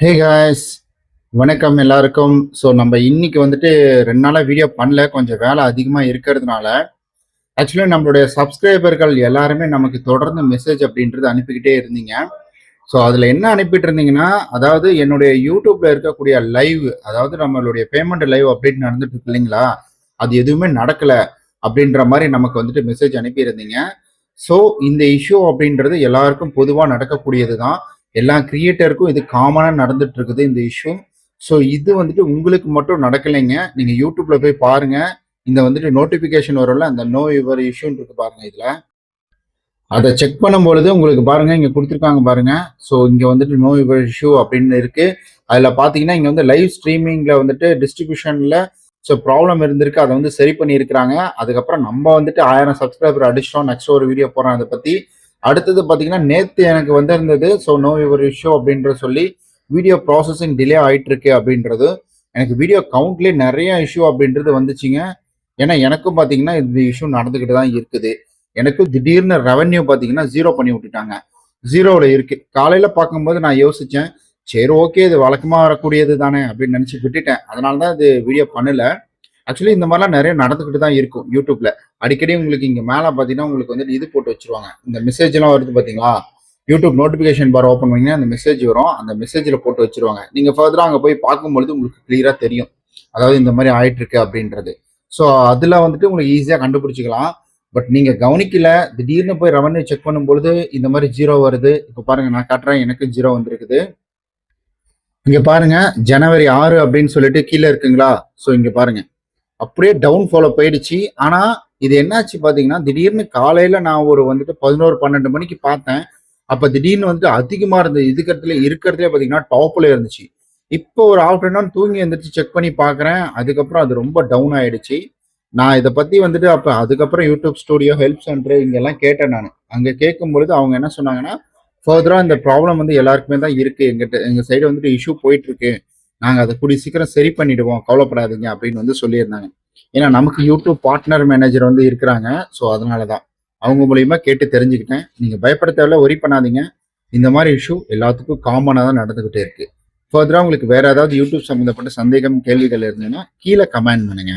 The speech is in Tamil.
ஹே காய்ஸ் வணக்கம் எல்லாருக்கும். ஸோ நம்ம இன்னைக்கு வந்துட்டு ரெண்டு நாளாக வீடியோ பண்ணல. கொஞ்சம் வேலை அதிகமாக இருக்கிறதுனால. ஆக்சுவலி நம்மளுடைய சப்ஸ்கிரைபர்கள் எல்லாருமே நமக்கு தொடர்ந்து மெசேஜ் அப்படின்றது அனுப்பிக்கிட்டே இருந்தீங்க. ஸோ அதில் என்ன அனுப்பிட்டு இருந்தீங்கன்னா அதாவது என்னுடைய யூடியூப்ல இருக்கக்கூடிய லைவ் அதாவது நம்மளுடைய பேமெண்ட் லைவ் அப்டேட் நடந்துட்டு இருக்கு இல்லைங்களா? அது எதுவுமே நடக்கல அப்படின்ற மாதிரி நமக்கு வந்துட்டு மெசேஜ் அனுப்பியிருந்தீங்க. ஸோ இந்த இஷ்யூ அப்படின்றது எல்லாருக்கும் பொதுவாக நடக்கக்கூடியது தான் எல்லா கிரியேட்டருக்கும் இது காமனாக நடந்துட்டு இருக்குது இந்த இஷ்யூ ஸோ இது வந்துட்டு உங்களுக்கு மட்டும் நடக்கலைங்க. நீங்கள் யூடியூப்ல போய் பாருங்க. இந்த வந்துட்டு நோட்டிஃபிகேஷன் வரும்ல அந்த நோ யுவர் இஷ்யூன்னு இருக்கு பாருங்க இதில். அதை செக் பண்ணும்பொழுது உங்களுக்கு பாருங்க இங்கே கொடுத்துருக்காங்க பாருங்க. ஸோ இங்கே வந்துட்டு நோ யுவர் இஷ்யூ அப்படின்னு இருக்கு. அதில் பார்த்தீங்கன்னா இங்கே வந்து லைவ் ஸ்ட்ரீமிங்கில் வந்துட்டு டிஸ்ட்ரிபியூஷனில் ஸோ ப்ராப்ளம் இருந்திருக்கு. அதை வந்து சரி பண்ணியிருக்கிறாங்க. அதுக்கப்புறம் நம்ம வந்துட்டு ஆயிரம் சப்ஸ்கிரைபர் அடிச்சிட்டோம். நெக்ஸ்ட் ஒரு வீடியோ போகிறோம் அதை பற்றி அடுத்தது பார்த்தீங்கன்னா நேற்று எனக்கு வந்திருந்தது ஸோ நோ யுவர் இஷ்யூ அப்படின்ற சொல்லி வீடியோ ப்ராசஸிங் டிலே ஆயிட்டு இருக்கு அப்படின்றது. எனக்கு வீடியோ கவுண்ட்லேயே நிறையா இஷ்யூ அப்படின்றது வந்துச்சுங்க. ஏன்னா எனக்கும் பார்த்தீங்கன்னா இந்த இஷ்யூ நடந்துக்கிட்டு தான் இருக்குது. எனக்கு திடீர்னு ரெவன்யூ பார்த்தீங்கன்னா ஜீரோ பண்ணி விட்டுட்டாங்க. ஜீரோவில் இருக்கு. காலையில் பார்க்கும்போது நான் யோசித்தேன் சரி ஓகே இது வழக்கமாக வரக்கூடியது தானே அப்படின்னு நினச்சி விட்டுட்டேன். அதனால தான் இது வீடியோ பண்ணல. ஆக்சுவலி இந்த மாதிரிலாம் நிறைய நடந்துக்கிட்டு தான் இருக்கும் யூடியூப்ல அடிக்கடி உங்களுக்கு இங்கே மேலே பார்த்தீங்கன்னா உங்களுக்கு வந்துட்டு இது போட்டு வச்சிருவாங்க. இந்த மெசேஜ் எல்லாம் வருது பார்த்தீங்களா? யூடியூப் நோட்டிஃபிகேஷன் பார் ஓப்பன் பண்ணீங்கன்னா அந்த மெசேஜ் வரும். அந்த மெசேஜில் போட்டு வச்சிருவாங்க. நீங்கள் ஃபர்தராக அங்கே போய் பார்க்கும்பொழுது உங்களுக்கு கிளியராக தெரியும். அதாவது இந்த மாதிரி ஆயிட்டு இருக்கு அப்படின்றது. ஸோ அதில் வந்துட்டு உங்களுக்கு ஈஸியாக கண்டுபிடிச்சிக்கலாம். பட் நீங்கள் கவனிக்கல திடீர்னு போய் ரெவன்யூ செக் பண்ணும்பொழுது இந்த மாதிரி ஜீரோ வருது. இப்போ பாருங்க நான் காட்டுறேன் எனக்கு ஜீரோ வந்திருக்குது. இங்கே பாருங்க ஜனவரி ஆறு அப்படின்னு சொல்லிட்டு கீழே இருக்குங்களா? ஸோ இங்கே பாருங்க. அப்படியே டவுன் ஃபாலோ போயிடுச்சு. ஆனால் இது என்னாச்சு பார்த்தீங்கன்னா திடீர்னு காலையில் நான் ஒரு வந்துட்டு பதினோரு பன்னெண்டு மணிக்கு பார்த்தேன். அப்போ திடீர்னு வந்துட்டு அதிகமாக இருந்தது இதுக்கிறதுல இருக்கிறதுலே பார்த்தீங்கன்னா டாப்பில் இருந்துச்சு. இப்போ ஒரு ஆஃப்டர்நூன் தூங்கி எழுந்திரிச்சு செக் பண்ணி பார்க்குறேன் அதுக்கப்புறம் அது ரொம்ப டவுன் ஆயிடுச்சு. நான் இதை பற்றி வந்துட்டு அப்போ அதுக்கப்புறம் யூடியூப் ஸ்டூடியோ ஹெல்ப் சென்டர் இங்கெல்லாம் கேட்டேன் நான். அங்கே கேட்கும் பொழுது அவங்க என்ன சொன்னாங்கன்னா ஃபர்தராக இந்த ப்ராப்ளம் வந்து எல்லாருக்குமே தான் இருக்குது எங்கிட்ட எங்கள் சைடு வந்துட்டு இஷ்யூ போயிட்டுருக்கு நாங்கள் அதை கூடிய சீக்கிரம் சரி பண்ணிடுவோம் கவலைப்படாதீங்க அப்படின்னு வந்து சொல்லியிருந்தாங்க. ஏன்னா நமக்கு யூடியூப் பார்ட்னர் மேனேஜர் வந்து இருக்கிறாங்க. ஸோ அதனால தான் அவங்க மூலியமா கேட்டு தெரிஞ்சுக்கிட்டேன். நீங்கள் பயப்பட தேவையில்ல ஒரி பண்ணாதீங்க. இந்த மாதிரி இஷ்யூ எல்லாத்துக்கும் காமனாக தான் நடந்துக்கிட்டே இருக்கு. ஃபர்தராக உங்களுக்கு வேற ஏதாவது யூடியூப் சம்மந்தப்பட்ட சந்தேகம் கேள்விகள் இருந்ததுன்னா கீழே கமெண்ட் பண்ணுங்க.